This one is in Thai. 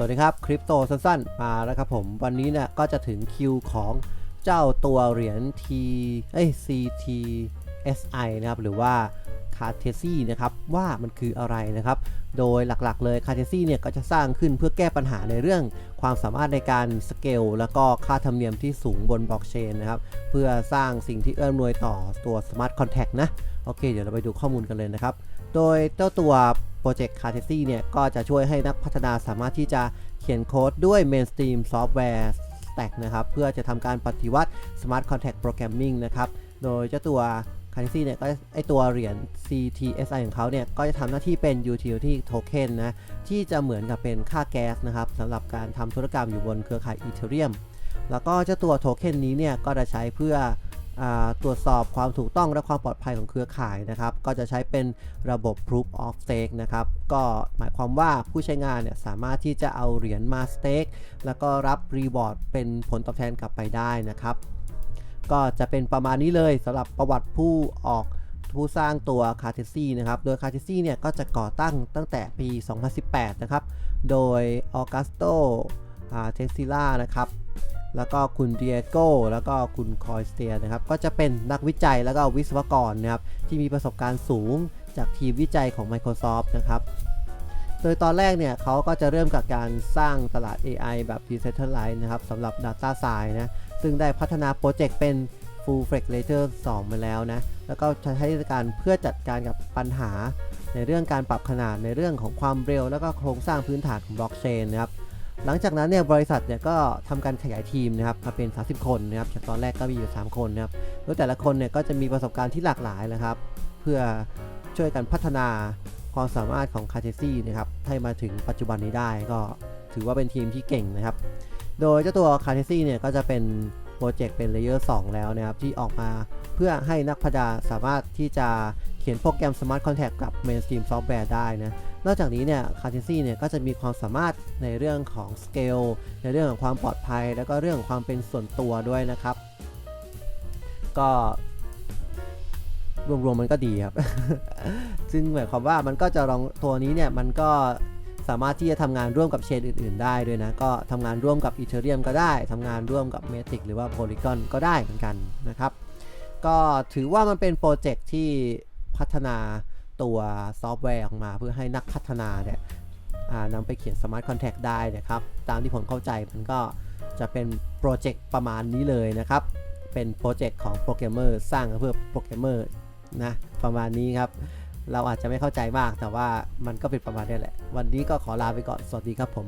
สวัสดีครับ คริปโตสั้นๆ มาแล้วครับผม วันนี้เนี่ยก็จะถึงคิวของเจ้าตัวเหรียญ T เอ้ย CTSI นะครับ หรือว่า c a r t e s i นะครับ ว่ามันคืออะไรนะครับ โดยหลักๆ เลย c a r t e s i เนี่ยก็จะสร้างขึ้นเพื่อแก้ปัญหาในเรื่องความสามารถในการสเกลแล้วก็ค่าธรรมเนียมที่สูงบนบล็อกเชนนะครับ เพื่อสร้างสิ่งที่เอื้อมนวยต่อตัว Smart Contract นะ โอเค เดี๋ยวเราไปดูข้อมูลกันเลยนะครับ โดยเจ้าตัว โปรเจกต์ c a r t e s i เนี่ยก็จะช่วยให้นักพัฒนาสามารถที่จะเขียนโค้ดด้วย mainstream software stack นะครับ เพื่อจะทำการปฏิวัติ smart contract programming นะครับ โดยเจ้าตัว c a r t e s i เนี่ยก็ไอตัวเหรียญ CTSI ของเขาเนี่ย ก็จะทำหน้าที่เป็น utility token นะ ที่จะเหมือนกับเป็นค่าแก๊สนะครับสำหรับการทำธุรกรรมอยู่บนเครือข่าย Ethereum แล้วก็เจ้าตัวโทเค็นนี้เนี่ยก็จะใช้เพื่อ ตรวจสอบความถูกต้องและความปลอดภัยของเครือข่ายนะครับ ก็จะใช้เป็นระบบ proof of stake นะครับ ก็หมายความว่าผู้ใช้งานเนี่ยสามารถที่จะเอาเหรียญมา stake แล้วก็รับ reward เป็นผลตอบแทนกลับไปได้นะครับ ก็จะเป็นประมาณนี้เลยสำหรับประวัติผู้ออกผู้สร้างตัว c a r t e s i นะครับ โดย c a r t e s i เนี่ยก็จะก่อตั้งตั้งแต่ปี 2018 นะครับ โดยออกัสโตเทสซิล่านะครับ แล้วก็คุณเดียโกแล้วก็คุณคอยสเตียนะครับก็จะเป็นนักวิจัยแล้วก็วิศวกรนะครับที่มีประสบการณ์สูงจากทีมวิจัยของ Microsoft นะครับโดยตอนแรกเนี่ยเขาก็จะเริ่มกับการสร้างตลาด AI แบบ Decentralized นะครับสำหรับ Data Science นะ ซึ่งได้พัฒนาโปรเจกต์เป็น Full f l e x Layer 2 มาแล้วนะ แล้วก็ใช้การเพื่อจัดการกับปัญหา ในเรื่องการปรับขนาดในเรื่องของความเร็ว แล้วก็โครงสร้างพื้นฐานของบล็อกเชนนะครับ หลังจากนั้นเนี่ยบริษัทเนี่ยก็ทำการขยายทีมนะครับมาเป็น 30 คนนะครับจากตอนแรกก็มีอยู่ 3 คนนะครับโดยแต่ละคนเนี่ยก็จะมีประสบการณ์ที่หลากหลายนะครับ เพื่อช่วยกันพัฒนาความสามารถของคาเทซี่นะครับให้มาถึงปัจจุบันนี้ได้ก็ถือว่าเป็นทีมที่เก่งนะครับ โดยเจ้าตัวคาเทซี่เนี่ยก็จะเป็นโปรเจกต์เป็นเลเยอร์2แล้วนะครับที่ออกมาเพื่อให้นักพัฒนาสามารถที่จะ ขียนโปรแกรม Smart Contract กับ Mainstream Software ได้นะ นอกจากนี้เนี่ย c a r t e s i เนี่ยก็จะมีความสามารถในเรื่องของ Scale ในเรื่องของความปลอดภัย แล้วก็เรื่องของความเป็นส่วนตัวด้วยนะครับ ก็รวมๆมันก็ดีครับ ซึ่งหมายความว่ามันก็จะลองตัวนี้เนี่ยมันก็สามารถที่จะทำงานร่วมกับเชนอื่น ๆ ได้ด้วยนะ ก็ทำงานร่วมกับ Ethereum ก็ได้ทำงานร่วมกับ Matic หรือว่า Polygon ก็ได้เหมือนกันนะครับ ก็ถือว่ามันเป็นโปรเจกต์ที่ พัฒนาตัวซอฟต์แวร์ออกมาเพื่อให้นักพัฒนาเนี่ยนำไปเขียน Smart Contract ได้นะครับ ตามที่ผมเข้าใจมันก็จะเป็นโปรเจกต์ประมาณนี้เลยนะครับ เป็นโปรเจกต์ของโปรแกรมเมอร์สร้างเพื่อโปรแกรมเมอร์นะประมาณนี้ครับ เราอาจจะไม่เข้าใจมากแต่ว่ามันก็เป็นประมาณนี้แหละ วันนี้ก็ขอลาไปก่อน สวัสดีครับผม